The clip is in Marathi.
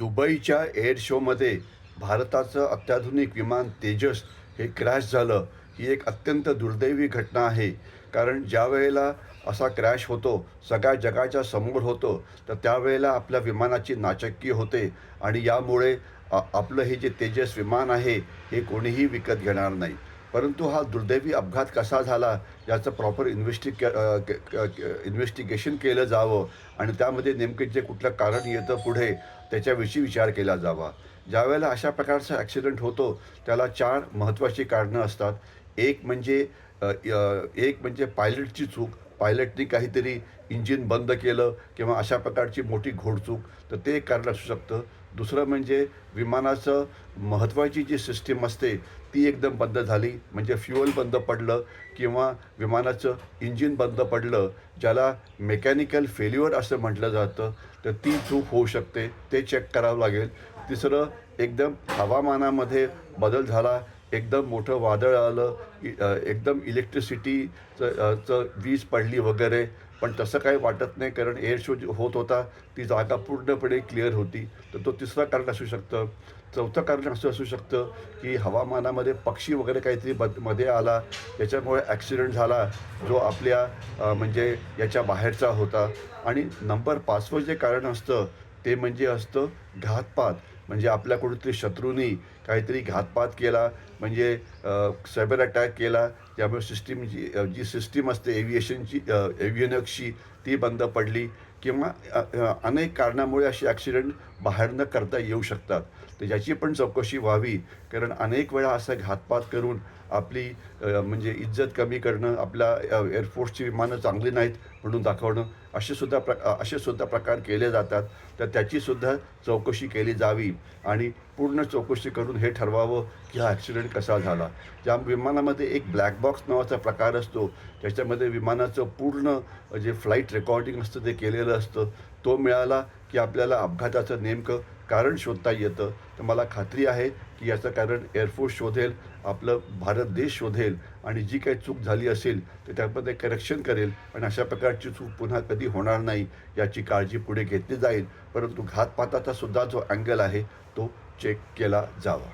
दुबईच्या एअर शोमध्ये भारताचं अत्याधुनिक विमान तेजस हे क्रॅश झालं. ही एक अत्यंत दुर्दैवी घटना आहे. कारण ज्या वेळेला असा क्रॅश होतो सगळ्या जगाच्या समोर होतो तर त्यावेळेला आपल्या विमानाची नाचक्की होते आणि यामुळे आपलं हे जे तेजस विमान आहे हे कोणीही विकत घेणार नाही. परंतु हा दुर्दैवी अपघात कसा झाला याचं प्रॉपर इन्व्हेस्टिगे इन्व्हेस्टिगेशन केलं जावं आणि त्यामध्ये नेमके जे कुठलं कारण येतं पुढे त्याच्याविषयी विचार केला जावा. ज्यावेळेला अशा प्रकारचा ॲक्सिडेंट होतो त्याला चार महत्त्वाची कारणं असतात. एक म्हणजे एक म्हणजे पायलटची चूक पायलटनी काहीतरी इंजिन बंद केलं किंवा अशा प्रकारची मोठी घोडचूक तर ते एक कारण असू शकतं. दुसरं म्हणजे विमानाचं महत्त्वाची जी सिस्टीम असते ती एकदम बंद झाली. म्हणजे फ्युअल बंद पडलं किंवा विमानाचं इंजिन बंद पडलं ज्याला मेकॅनिकल फेल्युअर असं म्हटलं जातं तर ती चूक होऊ शकते. ते चेक करावं लागेल. तिसरं एकदम हवामानामध्ये बदल झाला एकदम मोठं वादळ आलं इ- एकदम इलेक्ट्रिसिटीचं चं वीज पडली वगैरे पण तसं काही वाटत नाही कारण एअर शो होत होता ती जागा पूर्णपणे क्लिअर होती. तर तो तिसरं कारण असू शकतं. चौथं कारण असं असू शकतं की हवामानामध्ये पक्षी वगैरे काहीतरी बदमध्ये आला त्याच्यामुळे ॲक्सिडेंट झाला जो आपल्या म्हणजे याच्या बाहेरचा होता. आणि नंबर पाचवं जे कारण असतं ते म्हणजे असतं घातपात. म्हणजे आपल्या कुठेतरी शत्रूंनी काहीतरी घातपात केला म्हणजे सायबर अटॅक केला. त्यामुळे सिस्टीम जी जी सिस्टीम असते एव्हिएशनची एव्हिएनक्सची ती बंद पडली किंवा अनेक कारणामुळे असे ॲक्सिडेंट बाहेरनं करता येऊ शकतात. तर याची पण चौकशी व्हावी. कारण अनेक वेळा असं घातपात करून आपली म्हणजे इज्जत कमी करणं आपल्या एअरफोर्सची विमानं चांगली नाहीत म्हणून दाखवणं असे सुद्धा प्र असे सुद्धा प्रकार केले जातात. तर त्याचीसुद्धा चौकशी केली जावी आणि पूर्ण चौकशी करून हे ठरवावं की हा ॲक्सिडेंट कसा झाला. ज्या विमानामध्ये एक ब्लॅक बॉक्स नावाचा प्रकार असतो त्याच्यामध्ये विमानाचं पूर्ण जे फ्लाईट रेकॉर्डिंग असतं ते केलेलं असतं. तो मिळाला की आपल्याला अपघाताचं नेमकं कारण शोधता येतं. तर मला खात्री आहे की याचं कारण एअरफोर्स शोधेल आपलं भारत देश शोधेल आणि जी काही चूक झाली असेल तर त्यामध्ये करेक्शन करेल आणि अशा प्रकारची चूक पुन्हा कधी होणार नाही याची काळजी पुढे घेतली जाईल. परंतु घातपाताचा सुद्धा जो अँगल आहे तो चेक केला जावा.